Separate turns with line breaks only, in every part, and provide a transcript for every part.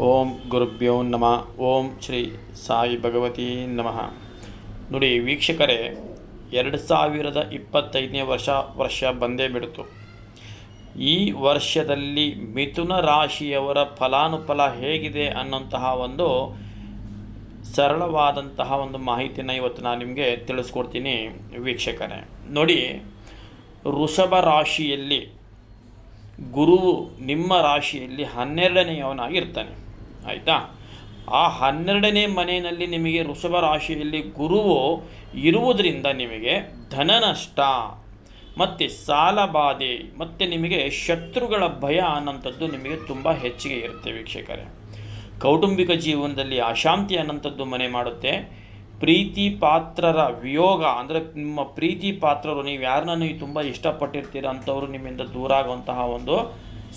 ಓಂ ಗುರುಭ್ಯೋ ನಮ. ಓಂ ಶ್ರೀ ಸಾಯಿ ಭಗವತಿ ನಮಃ. ನೋಡಿ ವೀಕ್ಷಕರೇ, ಎರಡು ಸಾವಿರದ ಇಪ್ಪತ್ತೈದನೇ ವರ್ಷ ವರ್ಷ ಬಂದೇ ಬಿಡ್ತು. ಈ ವರ್ಷದಲ್ಲಿ ಮಿಥುನ ರಾಶಿಯವರ ಫಲಾನುಫಲ ಹೇಗಿದೆ ಅನ್ನೋಂತಹ ಒಂದು ಸರಳವಾದಂತಹ ಒಂದು ಮಾಹಿತಿನ ಇವತ್ತು ನಾನು ನಿಮಗೆ ತಿಳಿಸ್ಕೊಡ್ತೀನಿ ವೀಕ್ಷಕರೇ. ನೋಡಿ, ವೃಷಭ ರಾಶಿಯಲ್ಲಿ ಗುರುವು ನಿಮ್ಮ ರಾಶಿಯಲ್ಲಿ ಹನ್ನೆರಡನೆಯವನಾಗಿ ಇರ್ತಾನೆ ಆಯಿತಾ? ಆ ಹನ್ನೆರಡನೇ ಮನೆಯಲ್ಲಿ ನಿಮಗೆ ವೃಷಭ ರಾಶಿಯಲ್ಲಿ ಗುರುವು ಇರುವುದರಿಂದ ನಿಮಗೆ ಧನ ನಷ್ಟ ಮತ್ತು ಸಾಲ ಬಾಧೆ, ಮತ್ತು ನಿಮಗೆ ಶತ್ರುಗಳ ಭಯ ಅನ್ನೋಂಥದ್ದು ನಿಮಗೆ ತುಂಬ ಹೆಚ್ಚಿಗೆ ಇರುತ್ತೆ ವೀಕ್ಷಕರೇ. ಕೌಟುಂಬಿಕ ಜೀವನದಲ್ಲಿ ಅಶಾಂತಿ ಅನ್ನೋಂಥದ್ದು ಮನೆ ಮಾಡುತ್ತೆ. ಪ್ರೀತಿ ಪಾತ್ರರ ವಿಯೋಗ, ಅಂದರೆ ನಿಮ್ಮ ಪ್ರೀತಿ ಪಾತ್ರರು ನೀವು ಯಾರನ್ನ ನೀವು ತುಂಬ ಇಷ್ಟಪಟ್ಟಿರ್ತೀರ ಅಂಥವ್ರು ನಿಮ್ಮಿಂದ ದೂರ ಆಗುವಂತಹ ಒಂದು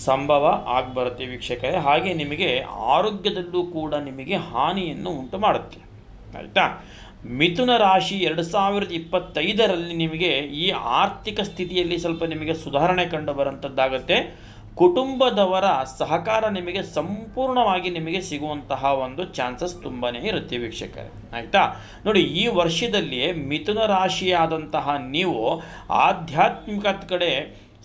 ಸಂಭವ ಆಗಿಬರುತ್ತೆ ವೀಕ್ಷಕರೇ. ಹಾಗೆ ನಿಮಗೆ ಆರೋಗ್ಯದಲ್ಲೂ ಕೂಡ ನಿಮಗೆ ಹಾನಿಯನ್ನು ಉಂಟು ಮಾಡುತ್ತೆ. ಆಯಿತಾ? ಮಿಥುನ ರಾಶಿ ಎರಡು ಸಾವಿರದ ಇಪ್ಪತ್ತೈದರಲ್ಲಿ ನಿಮಗೆ ಈ ಆರ್ಥಿಕ ಸ್ಥಿತಿಯಲ್ಲಿ ಸ್ವಲ್ಪ ನಿಮಗೆ ಸುಧಾರಣೆ ಕಂಡು ಬರೋಂಥದ್ದಾಗುತ್ತೆ ಕುಟುಂಬದವರ ಸಹಕಾರ ನಿಮಗೆ ಸಂಪೂರ್ಣವಾಗಿ ನಿಮಗೆ ಸಿಗುವಂತಹ ಒಂದು ಚಾನ್ಸಸ್ ತುಂಬಾ ಇರುತ್ತೆ ವೀಕ್ಷಕರೇ. ಆಯಿತಾ? ನೋಡಿ, ಈ ವರ್ಷದಲ್ಲಿ ಮಿಥುನ ರಾಶಿಯಾದಂತಹ ನೀವು ಆಧ್ಯಾತ್ಮಿಕದ ಕಡೆ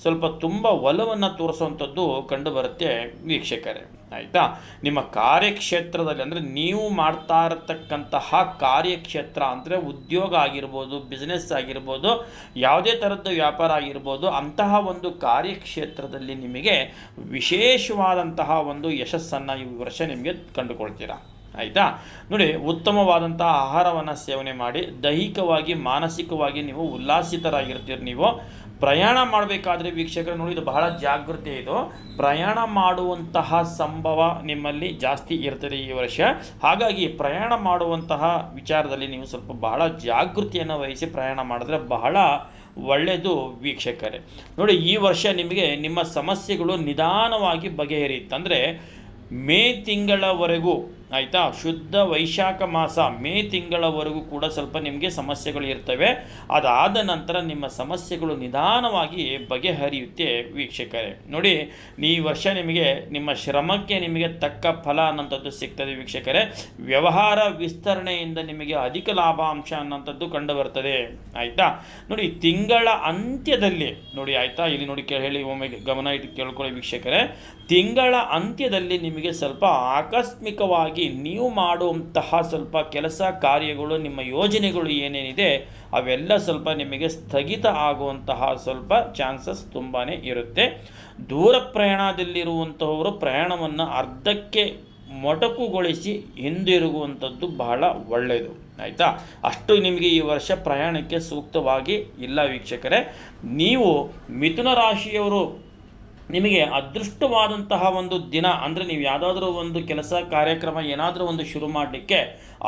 ಸ್ವಲ್ಪ ತುಂಬ ಒಲವನ್ನು ತೋರಿಸುವಂಥದ್ದು ಕಂಡುಬರುತ್ತೆ ವೀಕ್ಷಕರೇ. ಆಯಿತಾ? ನಿಮ್ಮ ಕಾರ್ಯಕ್ಷೇತ್ರದಲ್ಲಿ ಅಂದರೆ ನೀವು ಮಾಡ್ತಾ ಇರತಕ್ಕಂತಹ ಕಾರ್ಯಕ್ಷೇತ್ರ ಅಂದರೆ ಉದ್ಯೋಗ ಆಗಿರ್ಬೋದು ಬಿಸ್ನೆಸ್ ಆಗಿರ್ಬೋದು, ಯಾವುದೇ ಥರದ್ದು ವ್ಯಾಪಾರ ಆಗಿರ್ಬೋದು, ಅಂತಹ ಒಂದು ಕಾರ್ಯಕ್ಷೇತ್ರದಲ್ಲಿ ನಿಮಗೆ ವಿಶೇಷವಾದಂತಹ ಒಂದು ಯಶಸ್ಸನ್ನು ಈ ವರ್ಷ ನಿಮಗೆ ಕಂಡುಕೊಳ್ತೀರಾ? ಆಯಿತಾ? ನೋಡಿ ಉತ್ತಮವಾದಂಥ ಆಹಾರವನ್ನು ಸೇವನೆ ಮಾಡಿ, ದೈಹಿಕವಾಗಿ, ಮಾನಸಿಕವಾಗಿ ನೀವು ಉಲ್ಲಾಸಿತರಾಗಿರ್ತೀರಿ ನೀವು. ಪ್ರಯಾಣ ಮಾಡಬೇಕಾದ್ರೆ ವೀಕ್ಷಕರು ನೋಡಿ, ಇದು ಬಹಳ ಜಾಗೃತಿ ಇದು. ಪ್ರಯಾಣ ಮಾಡುವಂತಹ ಸಂಭವ ನಿಮ್ಮಲ್ಲಿ ಜಾಸ್ತಿ ಇರ್ತದೆ ಈ ವರ್ಷ. ಹಾಗಾಗಿ ಪ್ರಯಾಣ ಮಾಡುವಂತಹ ವಿಚಾರದಲ್ಲಿ ನೀವು ಸ್ವಲ್ಪ ಬಹಳ ಜಾಗೃತಿಯನ್ನು ವಹಿಸಿ ಪ್ರಯಾಣ ಮಾಡಿದ್ರೆ ಬಹಳ ಒಳ್ಳೆಯದು ವೀಕ್ಷಕರೇ. ನೋಡಿ, ಈ ವರ್ಷ ನಿಮಗೆ ನಿಮ್ಮ ಸಮಸ್ಯೆಗಳು ನಿಧಾನವಾಗಿ ಬಗೆಹರಿಯುತ್ತೆ. ಅಂದರೆ ಮೇ ತಿಂಗಳವರೆಗೂ ಆಯಿತಾ? ಶುದ್ಧ ವೈಶಾಖ ಮಾಸ ಮೇ ತಿಂಗಳವರೆಗೂ ಕೂಡ ಸ್ವಲ್ಪ ನಿಮಗೆ ಸಮಸ್ಯೆಗಳು ಇರ್ತವೆ. ಅದಾದ ನಂತರ ನಿಮ್ಮ ಸಮಸ್ಯೆಗಳು ನಿಧಾನವಾಗಿ ಬಗೆಹರಿಯುತ್ತೆ ವೀಕ್ಷಕರೇ. ನೋಡಿ, ಈ ವರ್ಷ ನಿಮಗೆ, ನಿಮ್ಮ ಶ್ರಮಕ್ಕೆ ನಿಮಗೆ ತಕ್ಕ ಫಲ ಅನ್ನೋಂಥದ್ದು ಸಿಗ್ತದೆ ವೀಕ್ಷಕರೇ. ವ್ಯವಹಾರ ವಿಸ್ತರಣೆಯಿಂದ ನಿಮಗೆ ಅಧಿಕ ಲಾಭಾಂಶ ಅನ್ನೋಂಥದ್ದು ಕಂಡು ಬರ್ತದೆ ಆಯಿತಾ? ನೋಡಿ, ತಿಂಗಳ ಅಂತ್ಯದಲ್ಲಿ, ನೋಡಿ, ಆಯಿತಾ? ಇಲ್ಲಿ ನೋಡಿ ಕೇಳಿ, ಹೇಳಿ, ಒಮ್ಮೆ ಗಮನ ಇಟ್ಟು ಕೇಳ್ಕೊಳ್ಳಿ ವೀಕ್ಷಕರೇ. ತಿಂಗಳ ಅಂತ್ಯದಲ್ಲಿ ನಿಮಗೆ ಸ್ವಲ್ಪ ಆಕಸ್ಮಿಕವಾಗಿ ನೀವು ಮಾಡುವಂತಹ ಸ್ವಲ್ಪ ಕೆಲಸ ಕಾರ್ಯಗಳು, ನಿಮ್ಮ ಯೋಜನೆಗಳು ಏನೇನಿದೆ, ಅವೆಲ್ಲ ಸ್ವಲ್ಪ ನಿಮಗೆ ಸ್ಥಗಿತ ಆಗುವಂತಹ ಸ್ವಲ್ಪ ಚಾನ್ಸಸ್ ತುಂಬಾ ಇರುತ್ತೆ. ದೂರ ಪ್ರಯಾಣದಲ್ಲಿರುವಂತಹವರು ಪ್ರಯಾಣವನ್ನು ಅರ್ಧಕ್ಕೆ ಮೊಟಕುಗೊಳಿಸಿ ಹಿಂದಿರುಗುವಂಥದ್ದು ಬಹಳ ಒಳ್ಳೆಯದು. ಆಯಿತಾ? ಅಷ್ಟು ನಿಮಗೆ ಈ ವರ್ಷ ಪ್ರಯಾಣಕ್ಕೆ ಸೂಕ್ತವಾಗಿ ಇಲ್ಲ ವೀಕ್ಷಕರೇ. ನೀವು ಮಿಥುನ ರಾಶಿಯವರು ನಿಮಗೆ ಅದೃಷ್ಟವಾದಂತಹ ಒಂದು ದಿನ, ಅಂದರೆ ನೀವು ಯಾವುದಾದ್ರೂ ಒಂದು ಕೆಲಸ, ಕಾರ್ಯಕ್ರಮ ಏನಾದರೂ ಒಂದು ಶುರು ಮಾಡಲಿಕ್ಕೆ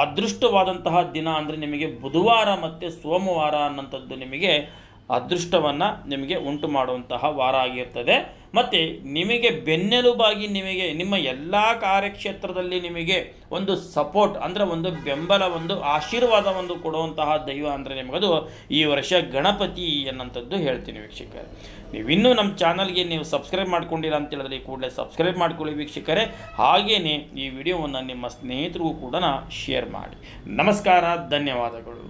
ಅದೃಷ್ಟವಾದಂತಹ ದಿನ, ಅಂದರೆ ನಿಮಗೆ ಬುಧವಾರ ಮತ್ತು ಸೋಮವಾರ ಅನ್ನೋಂಥದ್ದು ನಿಮಗೆ ಅದೃಷ್ಟವನ್ನು ನಿಮಗೆ ಉಂಟು ಮಾಡುವಂತಹ ವಾರ ಆಗಿರ್ತದೆ. ಮತ್ತು ನಿಮಗೆ ಬೆನ್ನೆಲುಬಾಗಿ ನಿಮಗೆ, ನಿಮ್ಮ ಎಲ್ಲ ಕಾರ್ಯಕ್ಷೇತ್ರದಲ್ಲಿ ನಿಮಗೆ ಒಂದು ಸಪೋರ್ಟ್ ಅಂದರೆ ಒಂದು ಬೆಂಬಲ, ಒಂದು ಆಶೀರ್ವಾದ ಒಂದು ಕೊಡುವಂತಹ ದೈವ ಅಂದರೆ ನಿಮಗದು ಈ ವರ್ಷ ಗಣಪತಿ ಅನ್ನೋಂಥದ್ದು ಹೇಳ್ತೀನಿ ವೀಕ್ಷಕರೇ. ನೀವಿನ್ನೂ ನಮ್ಮ ಚಾನಲ್ಗೆ ನೀವು ಸಬ್ಸ್ಕ್ರೈಬ್ ಮಾಡ್ಕೊಂಡಿಲ್ಲ ಅಂತ ಹೇಳಿದ್ರೆ ಕೂಡಲೇ ಸಬ್ಸ್ಕ್ರೈಬ್ ಮಾಡ್ಕೊಳ್ಳಿ ವೀಕ್ಷಕರೇ. ಹಾಗೆಯೇ ಈ ವಿಡಿಯೋವನ್ನು ನಿಮ್ಮ ಸ್ನೇಹಿತರಿಗೂ ಕೂಡ ಶೇರ್ ಮಾಡಿ. ನಮಸ್ಕಾರ, ಧನ್ಯವಾದಗಳು.